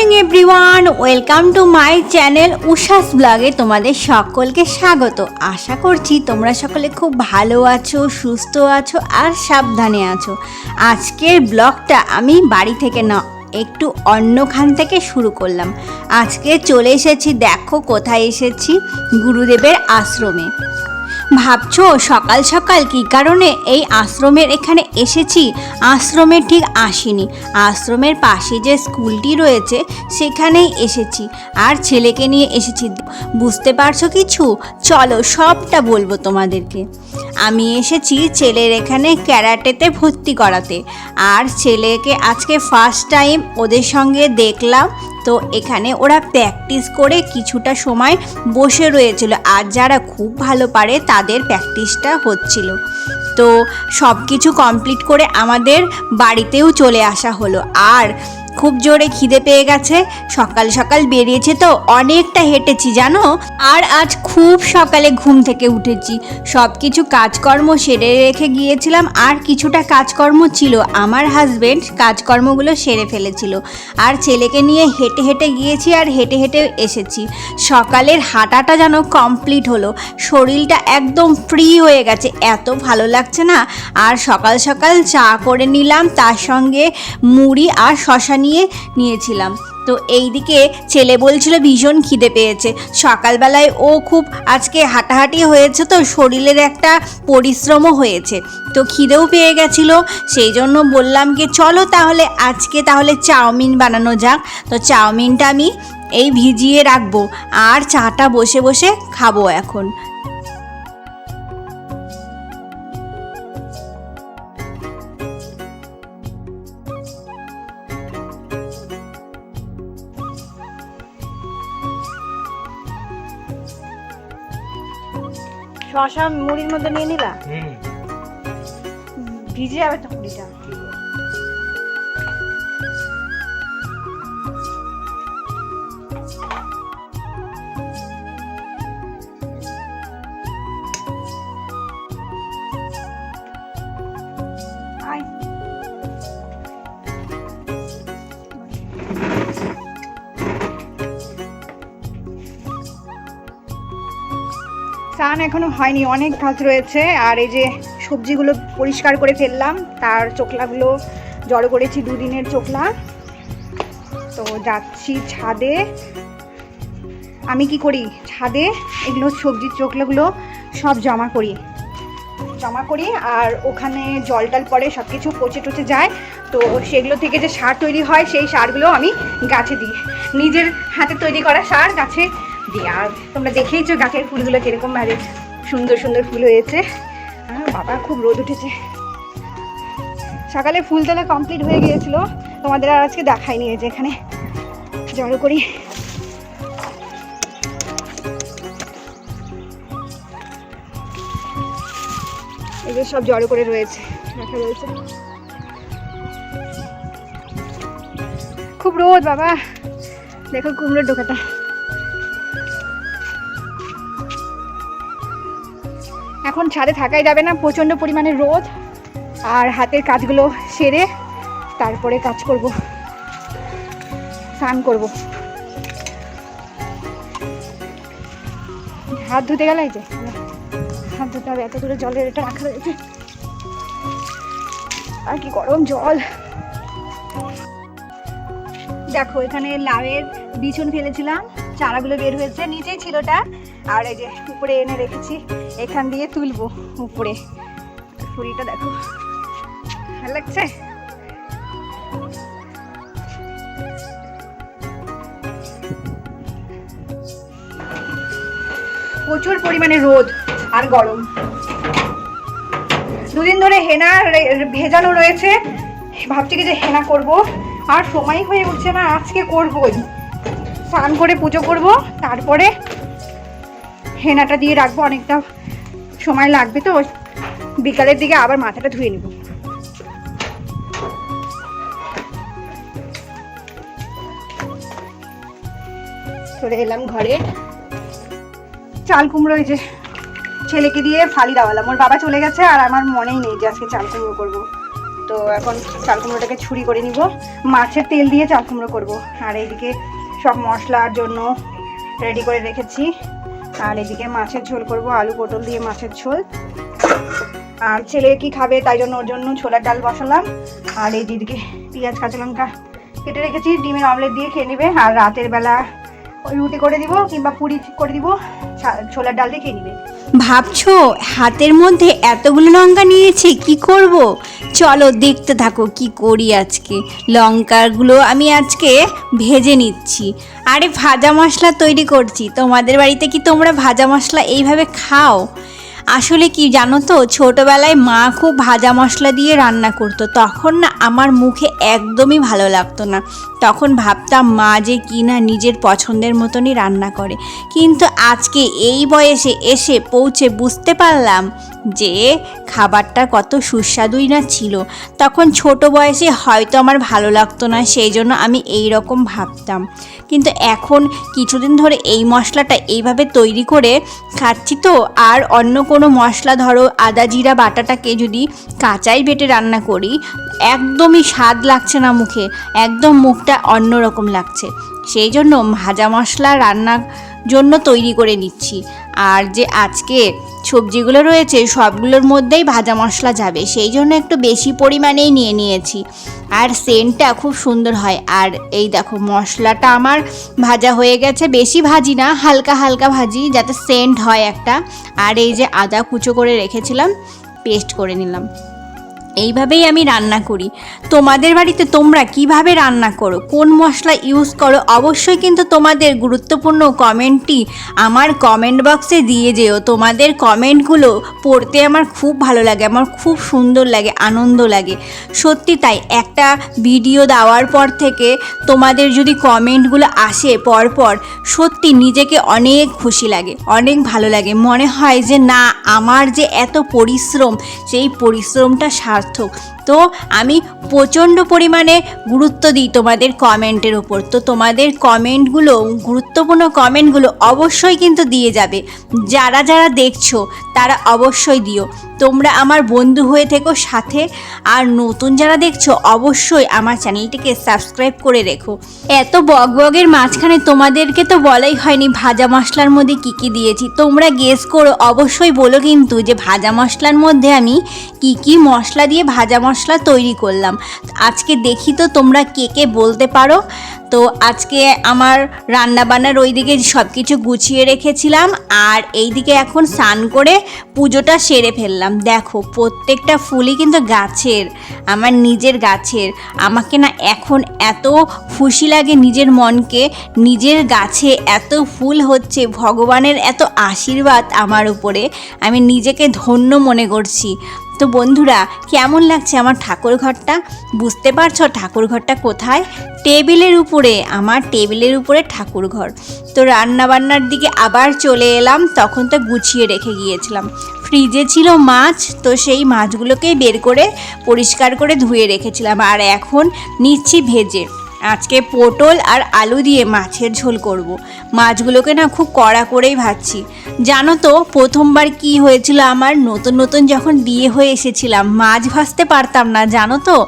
Morning everyone welcome to my channel Ushas ব্লগে তোমাদের সকলকে স্বাগত। আশা করছি তোমরা সকলে খুব ভালো আছো, সুস্থ আছো আর সাবধানে আছো। আজকের ব্লগটা আমি বাড়ি থেকে না, একটু অন্যখান থেকে শুরু করলাম। আজকে চলে এসেছি, দেখো কোথায় এসেছি, গুরুদেবের আশ্রমে। ভাবছ সকাল সকাল কী কারণে এই আশ্রমের এখানে এসেছি? আশ্রমে ঠিক আসিনি। আশ্রমের পাশে যে স্কুলটি রয়েছে, সেখানেই এসেছি। আর ছেলেকে নিয়ে এসেছি। বুঝতে পারছ কিছু? চলো সবটা বলব তোমাদেরকে। আমি এসেছি ছেলের এখানে ক্যারাটেতে ভর্তি করাতে। আর ছেলেকে আজকে ফার্স্ট টাইম ওদের সঙ্গে দেখলাম। তো এখানে ওরা প্র্যাকটিস করে কিছুটা সময় বসে রয়েছিল। আর যারা খুব ভালো পারে, তাদের প্র্যাকটিসটা হচ্ছিল। তো সব কিছু কমপ্লিট করে আমাদের বাড়িতেও চলে আসা হলো। আর খুব জোরে খিদে পেয়ে গেছে। সকাল সকাল বেরিয়েছে তো, অনেকটা হেঁটেছি, জানো? আর আজ খুব সকালে ঘুম থেকে উঠেছি। সব কিছু কাজকর্ম সেরে রেখে গিয়েছিলাম, আর কিছুটা কাজকর্ম ছিল। আমার হাজবেন্ড কাজকর্মগুলো সেরে ফেলেছিল। আর ছেলেকে নিয়ে হেঁটে হেঁটে গিয়েছি আর হেঁটে হেঁটে এসেছি। সকালের হাঁটাটা যেন কমপ্লিট হলো। শরীরটা একদম ফ্রি হয়ে গেছে। এত ভালো লাগছে না? আর সকাল সকাল চা করে নিলাম, তার সঙ্গে মুড়ি আর শশা নিয়ে নিয়েছিলাম। তো এইদিকে ছেলে বলছিল ভীষণ খিদে পেয়েছে। সকালবেলায় ও খুব আজকে হাঁটাহাঁটি হয়েছে তো শরীরের একটা পরিশ্রমও হয়েছে। তো খিদেও পেয়ে গেছিল, সেই জন্য বললাম কি, চলো তাহলে আজকে তাহলে চাউমিন বানানো যাক। তো চাউমিনটা আমি এই ভিজিয়ে রাখব, আর চাটা বসে বসে খাব এখন। শশা মুড়ির মধ্যে নিয়ে নিলা ভিজে যাবে তো মুড়িটা স্নান এখনও হয়নি, অনেক কাজ রয়েছে। আর এই যে সবজিগুলো পরিষ্কার করে ফেললাম, তার চোখলাগুলো জড়ো করেছি দুদিনের চোখলা। তো যাচ্ছি ছাদে। আমি কি করি? ছাদে এগুলো সবজির চোখলাগুলো সব জমা করি। জমা করি আর ওখানে জল টল পরে সব কিছু পচে টচে যায়। তো সেগুলো থেকে যে সার তৈরি হয়, সেই সারগুলো আমি গাছে দিই। নিজের হাতে তৈরি করা সার গাছে আর তোমরা দেখেইছো গাছের ফুলগুলো কীরকম ভাবে সুন্দর সুন্দর ফুল হয়েছে। হ্যাঁ বাবা, খুব রোদ উঠেছে। সকালে ফুল তোলা কমপ্লিট হয়ে গিয়েছিল, তোমাদের আর আজকে দেখাইনি এই যে এখানে। জড়ো করি। এগুলো সব জড়ো করে রয়েছে রাখা রয়েছে খুব রোদ, বাবা। দেখো কুমড়োর ঢোকাটা এখন ছাদে থাকাই যাবে না, প্রচণ্ড পরিমাণে রোদ আর হাতের কাজগুলো সেরে তারপরে কাজ করব, স্নান করব। হাত ধুতে গেলে যে, হাত ধুতে হবে, এত দূরে জলের এটা রাখা রয়েছে। আর কি গরম জল। দেখো, এখানে লাউয়ের বিছন ফেলেছিলাম, চারাগুলো বের হয়েছে, নিচেই ছিল ওটা। আর এই যে উপরে এনে রেখেছি, এখান দিয়ে তুলবো উপরে। ফুলটা দেখো, ভালো লাগছে? প্রচুর পরিমাণে রোদ আর গরম। দুদিন ধরে হেনা ভেজানো রয়েছে। ভাবছি কি যে হেনা করব। আর সময় হয়ে উঠছে না, আজকে করবই। স্নান করে পুজো করব, তারপরে হেনাটা দিয়ে রাখব, অনেকটা সময় লাগবে তো। বিকালের দিকে আবার মাথাটা ধুয়ে নিব। চলে এলাম ঘরে। চাল কুমড়ো এই যে ছেলেকে দিয়ে ফালি দাওয়ালাম। ওর বাবা চলে গেছে আর আমার মনেই নেই যে আজকে চাল কুমড়ো করব। তো এখন চাল কুমড়োটাকে ছুরি করে নিব। মাছের তেল দিয়ে চাল কুমড়ো করব। আর এইদিকে সব মশলার জন্য রেডি করে রেখেছি। আর এদিকে মাছের ঝোল করব, আলু পটল দিয়ে মাছের ঝোল। আর ছেলে কি খাবে, তাই জন্য ওর জন্য ছোলার ডাল বসালাম। আর এই দিদিকে পেঁয়াজ, কাঁচা লঙ্কা কেটে রেখেছি, ডিমের অমলেট দিয়ে খেয়ে নেবে। আর রাতের বেলা রুটি করে দিব কিংবা পুরি করে দিব ছোলার ডাল দিয়ে খেয়ে নিবে। ভাবছ হাতের মধ্যে এতগুলো লঙ্কা নিয়েছে, কি করব? চলো দেখতে থাকো কি করি আজকে। লঙ্কাগুলো আমি আজকে ভেজে নিচ্ছি। আরে ভাজা মশলা তৈরি করছি। তোমাদের বাড়িতে কি তোমরা ভাজা মশলা এইভাবে খাও? আসলে কি জানো তো? ছোটোবেলায় মা খুব ভাজা মশলা দিয়ে রান্না করতো। তখন না আমার মুখে একদমই ভালো লাগতো না। তখন ভাবতাম মা যে কি না নিজের পছন্দের মতনই রান্না করে। কিন্তু আজকে এই বয়সে এসে পৌঁছে বুঝতে পারলাম যে খাবারটা কত সুস্বাদুই না ছিল। তখন ছোট বয়সে হয়তো আমার ভালো লাগতো না, সেই জন্য আমি এই রকম ভাবতাম। কিন্তু এখন কিছুদিন ধরে এই মশলাটা এইভাবে তৈরি করে খাচ্ছি তো, আর অন্য কোনো মশলা ধরো, আদা, জিরা, বাটাটাকে যদি কাঁচাই বেটে রান্না করি, একদমই স্বাদ লাগছে না মুখে, একদম মুখটা অন্যরকম লাগছে। সেই জন্য ভাজা মশলা রান্নার জন্য তৈরি করে নিচ্ছি। আর যে আজকে সবজিগুলো রয়েছে, সবগুলোর মধ্যেই ভাজা মশলা যাবে। সেই জন্য একটু বেশি পরিমাণেই নিয়ে নিয়েছি। আর সেন্টটা খুব সুন্দর হয়। আর এই দেখো, মশলাটা আমার ভাজা হয়ে গেছে। বেশি ভাজি না, হালকা হালকা ভাজি, যাতে সেন্ট হয় একটা। আর এই যে আদা কুচো করে রেখেছিলাম, পেস্ট করে নিলাম। এইভাবেই আমি রান্না করি। তোমাদের বাড়িতে তোমরা কীভাবে রান্না করো? কোন মশলা ইউজ করো? অবশ্যই কিন্তু তোমাদের গুরুত্বপূর্ণ কমেন্টটি আমার কমেন্ট বক্সে দিয়ে যেও। তোমাদের কমেন্টগুলো পড়তে আমার খুব ভালো লাগে, আমার খুব সুন্দর লাগে, আনন্দ লাগে। সত্যি তাই, একটা ভিডিও দেওয়ার পর থেকে তোমাদের যদি কমেন্টগুলো আসে পরপর, সত্যি নিজেকে অনেক খুশি লাগে, অনেক ভালো লাগে। মনে হয় যে না, আমার যে এত পরিশ্রম, সেই পরিশ্রমটা সার্থক তো আমি প্রচণ্ড পরিমাণে গুরুত্ব দিই তোমাদের কমেন্টের ওপর তো তোমাদের কমেন্টগুলো, গুরুত্বপূর্ণ কমেন্টগুলো অবশ্যই কিন্তু দিয়ে যাবে। যারা যারা দেখছ, তারা অবশ্যই দিও। তোমরা আমার বন্ধু হয়ে থেকো সাথে। আর নতুন যারা দেখছ, অবশ্যই আমার চ্যানেলটিকে সাবস্ক্রাইব করে রেখো। এত বগবগের মাঝখানে তোমাদেরকে তো বলাই হয়নি ভাজা মশলার মধ্যে কি কি দিয়েছি। তোমরা গেস করো, অবশ্যই বলো কিন্তু যে ভাজা মশলার মধ্যে আমি কি কি মশলা দিয়ে ভাজা মশলা তৈরি করলাম। আজকে দেখি তো তোমরা কে কে বলতে পারো। তো আজকে আমার রান্নাবান্নার ওই দিকে সব কিছু গুছিয়ে রেখেছিলাম আর এই দিকে এখন স্নান করে পুজোটা সেরে ফেললাম। দেখো, প্রত্যেকটা ফুলই কিন্তু গাছের, আমার নিজের গাছের। আমাকে না এখন এত খুশি লাগে নিজের মনকে, নিজের গাছে এত ফুল হচ্ছে, ভগবানের এত আশীর্বাদ আমার উপরে। আমি নিজেকে ধন্য মনে করছি। তো বন্ধুরা, কেমন লাগছে আমার ঠাকুর ঘরটা? বুঝতে পারছ ঠাকুর ঘরটা কোথায়? টেবিলের উপরে, আমার টেবিলের উপরে ঠাকুর ঘর। তো রান্না বান্নার দিকে আবার চলে এলাম, তখন তো গুছিয়ে রেখে গিয়েছিলাম। ফ্রিজে ছিল মাছ, তো সেই মাছগুলোকেই বের করে পরিষ্কার করে ধুয়ে রেখেছিলাম। আর এখন নিচ্ছি ভেজে। আজকে পটল আর আলু দিয়ে মাছের ঝোল করব। মাছগুলোকে না খুব কড়া করেই ভাজছি। জানো তো, প্রথমবার কি হয়েছিল আমার? নতুন নতুন যখন বিয়ে হয়ে এসেছিলাম, মাছ ভাজতে পারতাম না, জানো তো?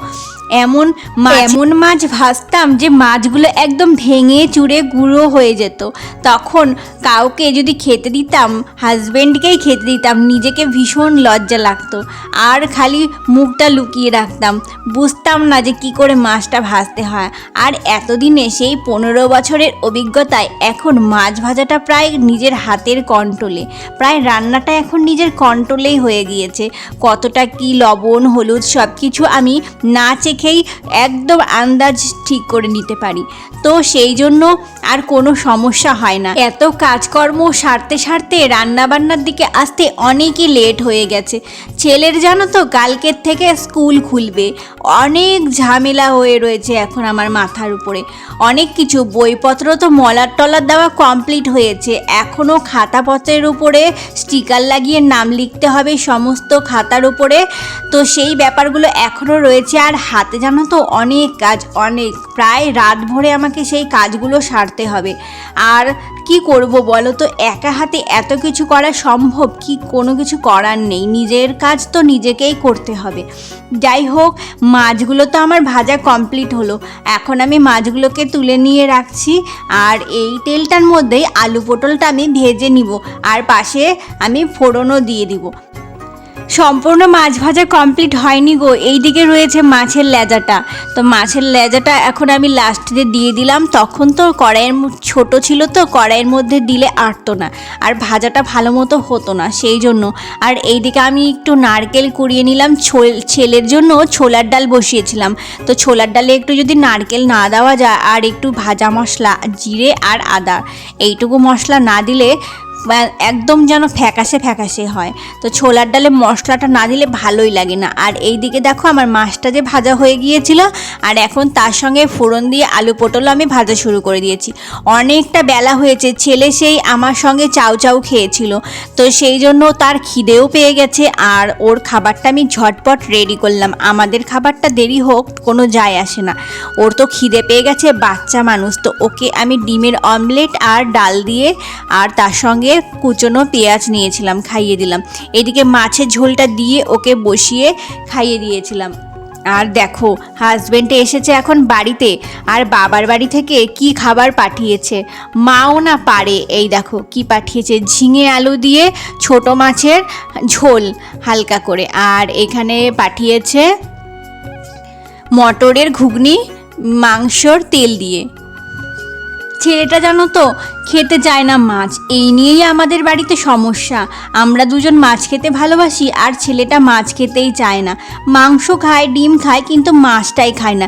এমন এমন মাছ ভাজতাম যে মাছগুলো একদম ভেঙে চুড়ে গুঁড়ো হয়ে যেত। তখন কাউকে যদি খেতে দিতাম হাজব্যান্ডকেই খেতে দিতাম, নিজেকে ভীষণ লজ্জা লাগতো। আর খালি মুখটা লুকিয়ে রাখতাম। বুঝতাম না যে কি করে মাছটা ভাজতে হয়। আর এতদিনে সেই পনেরো বছরের অভিজ্ঞতায় এখন মাছ ভাজাটা প্রায় নিজের হাতের কন্ট্রোলে। প্রায় রান্নাটা এখন নিজের কন্ট্রোলেই হয়ে গিয়েছে। কতটা কি লবণ, হলুদ সব কিছু আমি না চেখেই একদম আন্দাজ ঠিক করে নিতে পারি। তো সেই জন্য আর কোনো সমস্যা হয় না। এত কাজকর্ম সারতে সারতে রান্নাবান্নার দিকে আসতে অনেকই লেট হয়ে গেছে। ছেলের জানো তো কালকের থেকে স্কুল খুলবে। অনেক ঝামেলা হয়ে রয়েছে এখন আমার মাথার উপরে। অনেক কিছু বইপত্র তো মলার টলার দেওয়া কমপ্লিট হয়েছে। এখনও খাতাপত্রের উপরে স্টিকার লাগিয়ে নাম লিখতে হবে সমস্ত খাতার উপরে। তো সেই ব্যাপারগুলো এখনও রয়েছে আর হাতে জানো তো, অনেক কাজ, অনেক। প্রায় রাত ভরে আমাকে সেই কাজগুলো সারতে হবে। আর কি করব বলো তো? একা হাতে এত কিছু করা সম্ভব? কি কোনো কিছু করার নেই। নিজের কাজ তো নিজেকেই করতে হবে। যাই হোক, মাছগুলো তো আমার ভাজা কমপ্লিট হলো। এখন আমি মাছগুলোকে তুলে নিয়ে রাখছি। আর এই তেলটার মধ্যেই আলু পটলটা আমি ভেজে নিব। আর পাশে আমি ফোড়নও দিয়ে দিব। সম্পূর্ণ মাছ ভাজা কমপ্লিট হয়নি গো। এইদিকে রয়েছে মাছের লেজাটা। তো মাছের লেজাটা এখন আমি লাস্টে দিয়ে দিলাম। তখন তো কড়াইয়ের ছোট ছিল তো, কড়াইয়ের মধ্যে দিলে আটতো না। আর ভাজাটা ভালো মতো হতো না, সেই জন্য। আর এইদিকে আমি একটু নারকেল কুড়িয়ে নিলাম। ছোল- ছেলের জন্য ছোলার ডাল বসিয়েছিলাম। তো ছোলার ডালে একটু যদি নারকেল না দেওয়া যায়, আর একটু ভাজা মশলা, জিরে আর আদা, এইটুকু মশলা না দিলে একদম যেন ফ্যাকাশে ফ্যাকাশে হয়। তো ছোলার ডালে মশলাটা না দিলে ভালোই লাগে না। আর এই দিকে দেখো আমার মাছটা যে ভাজা হয়ে গিয়েছিল, আর এখন তার সঙ্গে ফোড়ন দিয়ে আলু পটল আমি ভাজা শুরু করে দিয়েছি। অনেকটা বেলা হয়েছে, ছেলে সেই আমার সঙ্গে চাউ চাউ খেয়েছিল। তো সেই জন্য তার খিদেও পেয়ে গেছে, আর ওর খাবারটা আমি ঝটপট রেডি করলাম। আমাদের খাবারটা দেরি হোক, কোনো যায় আসে না। ওর তো খিদে পেয়ে গেছে, বাচ্চা মানুষ। তো ওকে আমি ডিমের অমলেট আর ডাল দিয়ে, আর তার সঙ্গে কুচনো পেঁয়াজ নিয়েছিলাম, খাইয়ে দিলাম। এদিকে মাছের ঝোলটা দিয়ে ওকে বসিয়ে খাইয়ে দিয়েছিলাম। আর দেখো হাজবেন্ডে এসেছে এখন বাড়িতে, আর বাবার বাড়ি থেকে কি খাবার পাঠিয়েছে? মাও না পারে। এই দেখো, কি পাঠিয়েছে? ঝিঙে আলু দিয়ে ছোট মাছের ঝোল হালকা করে। আর এখানে পাঠিয়েছে মটরের ঘুগনি, মাংসর তেল দিয়ে। ছেলেটা জানো তো, খেতে চায় না মাছ। এই নিয়েই আমাদের বাড়িতে সমস্যা। আমরা দুজন মাছ খেতে ভালোবাসি, আর ছেলেটা মাছ খেতেই চায় না। মাংস খায়, ডিম খায়, কিন্তু মাছটাই খায় না।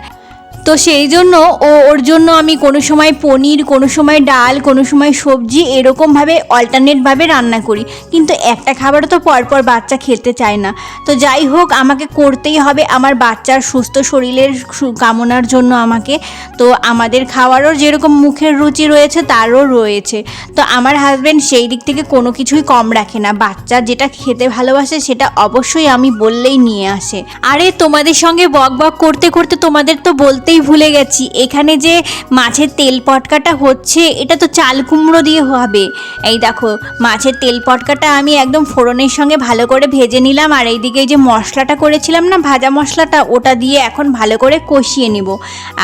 তো সেই জন্য ও, ওর জন্য আমি কোনো সময় পনির, কোনো সময় ডাল, কোনো সময় সবজি এরকমভাবে অল্টারনেটভাবে রান্না করি। কিন্তু একটা খাবার তো পরপর বাচ্চা খেতে চায় না। তো যাই হোক, আমাকে করতেই হবে আমার বাচ্চার সুস্থ শরীরের কামনার জন্য আমাকে। তো আমাদের খাওয়ারও যেরকম মুখের রুচি রয়েছে, তারও রয়েছে। তো আমার হাজব্যান্ড সেই দিক থেকে কোনো কিছুই কম রাখে না। বাচ্চা যেটা খেতে ভালোবাসে, সেটা অবশ্যই আমি বললেই নিয়ে আসে। আরে, তোমাদের সঙ্গে বক বক করতে করতে তোমাদের তো বলতেই ভুলে গেছি। এখানে যে মাছের তেল পটকাটা হচ্ছে, এটা তো চাল কুমড়ো দিয়ে হবে। এই দেখো, মাছের তেল পটকাটা আমি একদম ফোড়নের সঙ্গে ভালো করে ভেজে নিলাম। আর এইদিকে এই যে মশলাটা করেছিলাম না, ভাজা মশলাটা, ওটা দিয়ে এখন ভালো করে কষিয়ে নিব।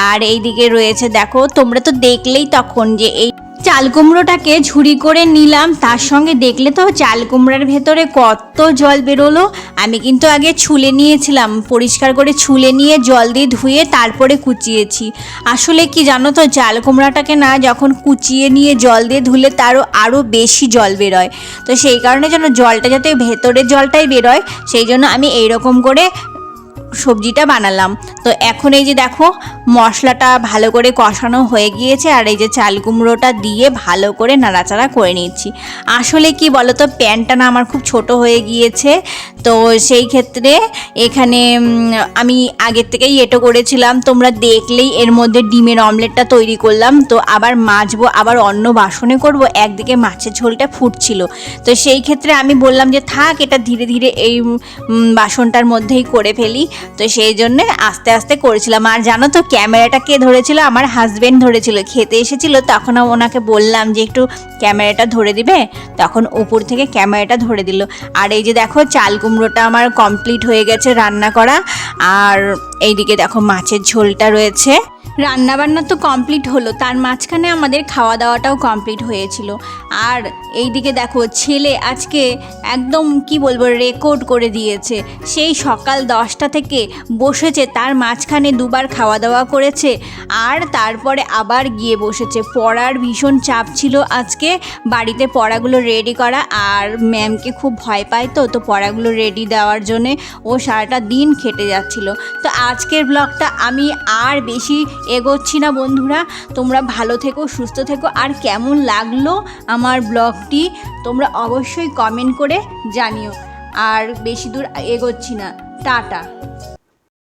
আর এইদিকে রয়েছে, দেখো, তোমরা তো দেখলেই তখন যে এই চাল কুমড়োটাকে ঝুড়ি করে নিলাম। তার সঙ্গে দেখলে তো চাল কুমড়ার ভেতরে কত জল বেরোলো। আমি কিন্তু আগে ছুলে নিয়েছিলাম, পরিষ্কার করে ছুলে নিয়ে জল দিয়ে ধুয়ে তারপরে কুচিয়েছি। আসলে কি জানো তো, চাল কুমড়াটাকে না যখন কুচিয়ে নিয়ে জল দিয়ে ধুলে তারও আরও বেশি জল বেরোয়। তো সেই কারণে যেন জলটা যাতে ভেতরের জলটাই বেরোয়, সেই জন্য আমি এইরকম করে সবজিটা বানালাম। তো এখন এই যে দেখো, মশলাটা ভালো করে কষানো হয়ে গিয়েছে আর এই যে চাল কুমড়োটা দিয়ে ভালো করে নাড়াচাড়া করে নিচ্ছি। আসলে কি বলো তো প্যানটা না আমার খুব ছোট হয়ে গিয়েছে, তো সেই ক্ষেত্রে এখানে আমি আগের থেকেই এটো করেছিলাম। তোমরা দেখলেই এর মধ্যে ডিমের অমলেটটা তৈরি করলাম। তো আবার মাজবো, আবার অন্য বাসনে করব, একদিকে মাছের ঝোলটা ফুটছিল। তো সেই ক্ষেত্রে আমি বললাম যে থাক, এটা ধীরে ধীরে এই বাসনটার মধ্যেই করে ফেলি। তো সেই জন্যে আস্তে আস্তে করেছিলাম। আর জানো তো, ক্যামেরাটা কে ধরেছিল? আমার হাজব্যান্ড ধরেছিল। খেতে এসেছিল, তখন ওনাকে বললাম যে, একটু ক্যামেরাটা ধরে দিবে? তখন উপর থেকে ক্যামেরাটা ধরে দিল। আর এই যে দেখো, চাল কুমড়োটা আমার কমপ্লিট হয়ে গেছে রান্না করা। আর এইদিকে দেখো, মাছের ঝোলটা রয়েছে। রান্না বান্না তো কমপ্লিট হলো, তার মাঝখানে আমাদের খাওয়া দাওয়াটাও কমপ্লিট হয়েছিল। আর এইদিকে দেখো, ছেলে আজকে একদম, কি বলব রেকর্ড করে দিয়েছে। সেই সকাল দশটা থেকে বসেছে, তার মাঝখানে দুবার খাওয়া দাওয়া করেছে, আর তারপরে আবার গিয়ে বসেছে। পড়ার ভীষণ চাপ ছিল আজকে, বাড়িতে পড়াগুলো রেডি করা, আর ম্যামকে খুব ভয় পায় তো তো পড়াগুলো রেডি দেওয়ার জন্যে ও সারাটা দিন খেটে যাচ্ছিল। তো আজকের ব্লগটা আমি আর বেশি এগোচ্ছি না বন্ধুরা। তোমরা ভালো থেকো, সুস্থ থেকো। আর কেমন লাগল আমার ব্লগটি, তোমরা অবশ্যই কমেন্ট করে জানিও। আর বেশি দূর এগোচ্ছি না। টাটা।